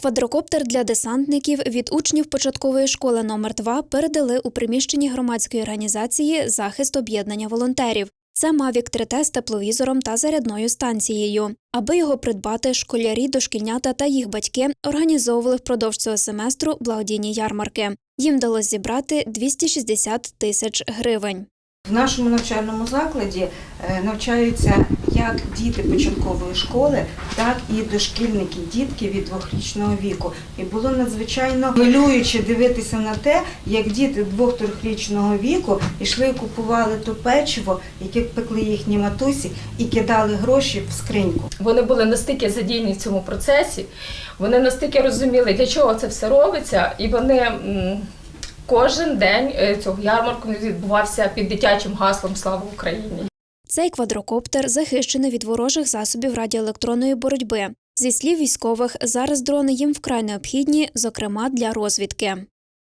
Квадрокоптер для десантників від учнів початкової школи номер 2 передали у приміщенні громадської організації Захист об'єднання волонтерів. Це Mavic 3T з тепловізором та зарядною станцією. Аби його придбати, школярі, дошкільнята та їх батьки організовували впродовж цього семестру благодійні ярмарки. Їм вдалося зібрати 260 тисяч гривень. В нашому навчальному закладі е, навчаються як діти початкової школи, так і дошкільники, дітки від двохрічного віку. І було надзвичайно хвилююче дивитися на те, як діти двох-трьохрічного віку йшли і купували то печиво, яке пекли їхні матусі, і кидали гроші в скриньку. Вони були настільки задіяні в цьому процесі, вони настільки розуміли, для чого це все робиться, і вони кожен день е, цього ярмарку відбувався під дитячим гаслом Слава Україні. Цей квадрокоптер захищений від ворожих засобів радіоелектронної боротьби. Зі слів військових, зараз дрони їм вкрай необхідні, зокрема для розвідки.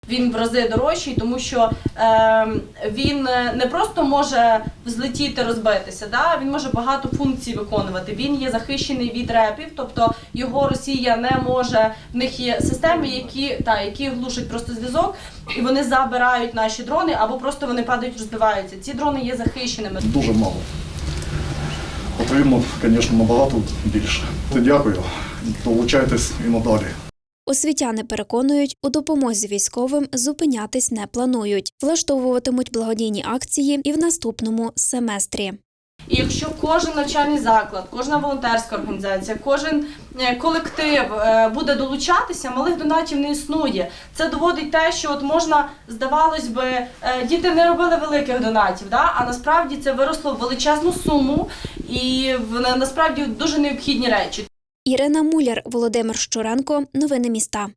Він в рази дорожчий, тому що е, він не просто може взлетіти, розбитися, да? він може багато функцій виконувати. Він є захищений від репів, тобто його Росія не може. В них є системи, які, та, які глушать просто зв'язок, і вони забирають наші дрони або просто вони падають, розбиваються. Ці дрони є захищеними. Дуже мало. Потрібно, звісно, набагато більше. Дякую. Долучайтесь і надалі. Освітяни переконують, у допомозі військовим зупинятись не планують, влаштовуватимуть благодійні акції і в наступному семестрі. І якщо кожен навчальний заклад, кожна волонтерська організація, кожен е, колектив е, буде долучатися, малих донатів не існує. Це доводить те, що от можна, здавалось би, е, діти не робили великих донатів, да? а насправді це виросло в величезну суму і насправді дуже необхідні речі. Ірина Муляр, Володимир Щуренко. Новини міста.